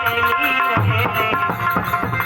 ઘેરી રે હરિના ભજના